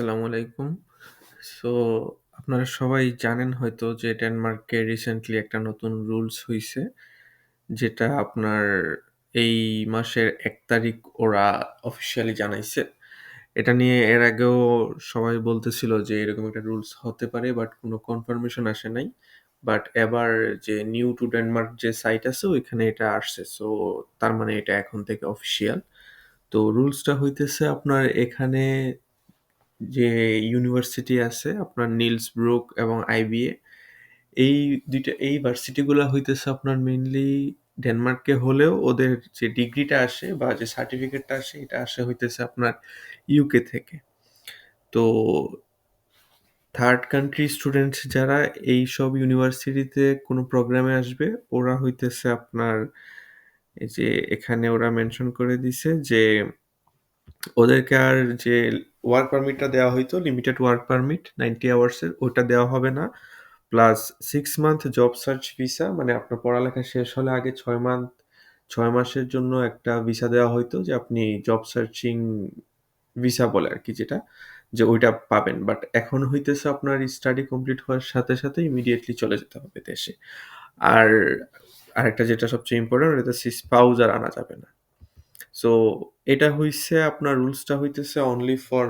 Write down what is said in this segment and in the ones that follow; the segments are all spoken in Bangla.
আসসালামু আলাইকুম। সো আপনারা সবাই জানেন হয়তো যে ডেনমার্কে রিসেন্টলি একটা নতুন রুলস হইছে। যেটা আপনার এই মাসের ১ তারিখ ওরা অফিসিয়ালি জানাইছে। এটা নিয়ে এর আগেও সবাই বলতেছিল যে এরকম একটা রুলস হতে পারে বাট কোনো কনফার্মেশন আসে নাই। বাট এবার যে নিউ টু ডেনমার্ক যে সাইট আছে, ওইখানে এটা আসছে। সো তার মানে এটা এখন থেকে অফিসিয়াল। তো রুলসটা হইতেছে আপনার এখানে যে ইউনিভার্সিটি আছে, আপনার নিলস ব্রুক এবং আইবিএ এই দুইটা, এই ভার্সিটিগুলা হইতেছে আপনার মেইনলি ডেনমার্কে হলেও ওদের যে ডিগ্রিটা আসে বা যে সার্টিফিকেটটা আসে, এটা আসে হইতেছে আপনার ইউকে থেকে। তো থার্ড কান্ট্রি স্টুডেন্ট যারা এই সব ইউনিভার্সিটিতে কোনো প্রোগ্রামে আসবে, ওরা হইতেছে আপনার এই যে এখানে ওরা মেনশন করে দিছে যে ওদেরকে আর যে ওয়ার্ক পারমিটটা দেওয়া হইতো লিমিটেড ওয়ার্ক পারমিট নাইনটি আওয়ার্সের ওটা দেওয়া হবে না। Plus six month job search visa মানে আপনার পড়ালেখা শেষ হলে আগে ছয় মান্থ ছয় মাসের জন্য একটা ভিসা দেওয়া হইতো, যে আপনি জব সার্চিং ভিসা বলে আর কি যেটা, যে ওইটা পাবেন। বাট এখন হইতেছে আপনার স্টাডি কমপ্লিট হওয়ার সাথে সাথে ইমিডিয়েটলি চলে যেতে হবে দেশে। আর আরেকটা যেটা সবচেয়ে ইম্পর্টেন্ট ওটা স্পাউজ আর আনা যাবে না। সো এটা হইছে, আপনার রুলসটা হইতেছে only for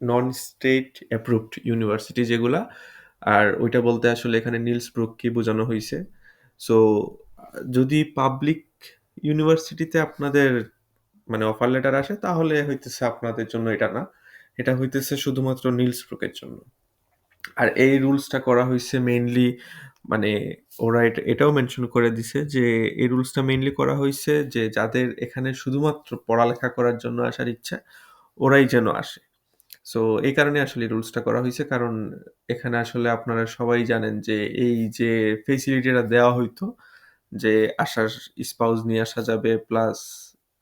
non state approved university যেগুলা। আর ওইটা বলতে আসলে এখানে নিলস ব্রুককে বোঝানো হয়েছে সো যদি পাবলিক ইউনিভার্সিটিতে আপনাদের মানে অফার লেটার আসে, তাহলে হইতেছে আপনাদের জন্য এটা না। এটা হইতেছে শুধুমাত্র নিলস ব্রুকের জন্য। আর এই রুলসটা করা হয়েছে মেইনলি মানে ওরা এটা, এটাও মেনশন করে দিছে যে এই রুলসটা মেইনলি করা হয়েছে যে যাদের এখানে শুধুমাত্র পড়ালেখা করার জন্য আসার ইচ্ছা, ওরাই যেন আসে। সো এই কারণে আসলে রুলসটা করা হয়েছে কারণ এখানে আসলে আপনারা সবাই জানেন যে এই যে ফেসিলিটিটা দেওয়া হইতো, যে আসার স্পাউস নিয়ে আসা যাবে প্লাস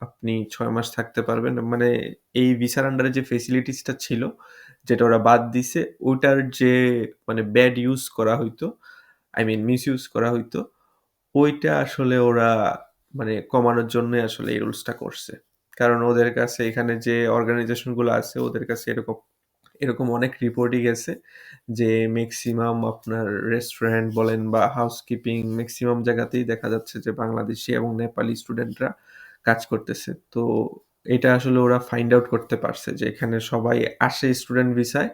আপনি ছয় মাস থাকতে পারবেন। মানে এই ভিসার আন্ডারে যে ফেসিলিটিসটা ছিল, যেটা ওরা বাদ দিছে, ওইটার যে মানে ব্যাড ইউজ করা হইতো আই মিন মিস ইউজ করা হইতো। ওইটা আসলে ওরা মানে কমানোর জন্য আসলে এই রুলসটা করছে। কারণ ওদের কাছে এখানে যে অর্গানাইজেশনগুলো আছে, ওদের কাছে এরকম এরকম অনেক রিপোর্টই গেছে যে ম্যাক্সিমাম আপনার রেস্টুরেন্ট বলেন বা হাউসকিপিং ম্যাক্সিমাম জায়গাতেই দেখা যাচ্ছে যে বাংলাদেশি এবং নেপালি স্টুডেন্টরা কাজ করতেছে। তো এটা আসলে ওরা ফাইন্ড আউট করতে পারছে যে এখানে সবাই আসে স্টুডেন্ট ভিসায়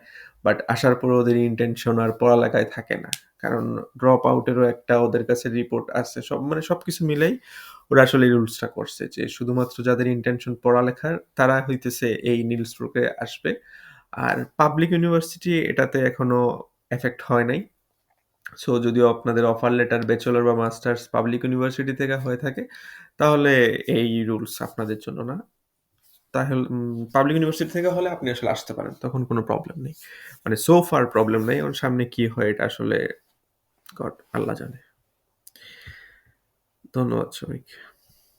বাট আসার পর ওদের ইন্টেনশন আর পড়ালেখায় থাকে না। কারণ ড্রপ আউটেরও একটা ওদের কাছে রিপোর্ট আছে, সব মানে সবকিছু মিলেই ওরা আসলে রুলসটা করছে যে শুধুমাত্র যাদের ইন্টেনশন পড়ালেখার, তারা হইতেছে এই নীলস ব্রুকে আসবে। আর পাবলিক ইউনিভার্সিটি এটাতে এখনও এফেক্ট হয় নাই। সো যদিও আপনাদের অফার লেটার ব্যাচেলর বা মাস্টার্স পাবলিক ইউনিভার্সিটি থেকে হয়ে থাকে, তাহলে এই রুলস আপনাদের জন্য না। তাহলে পাবলিক ইউনিভার্সিটি থেকে হলে আপনি আসলে আসতে পারেন, তখন কোনো প্রবলেম নেই। মানে সো ফার প্রবলেম নেই, ওর সামনে কি হয় এটা আসলে গড আল্লাহ জানে। ধন্যবাদ সবাইকে।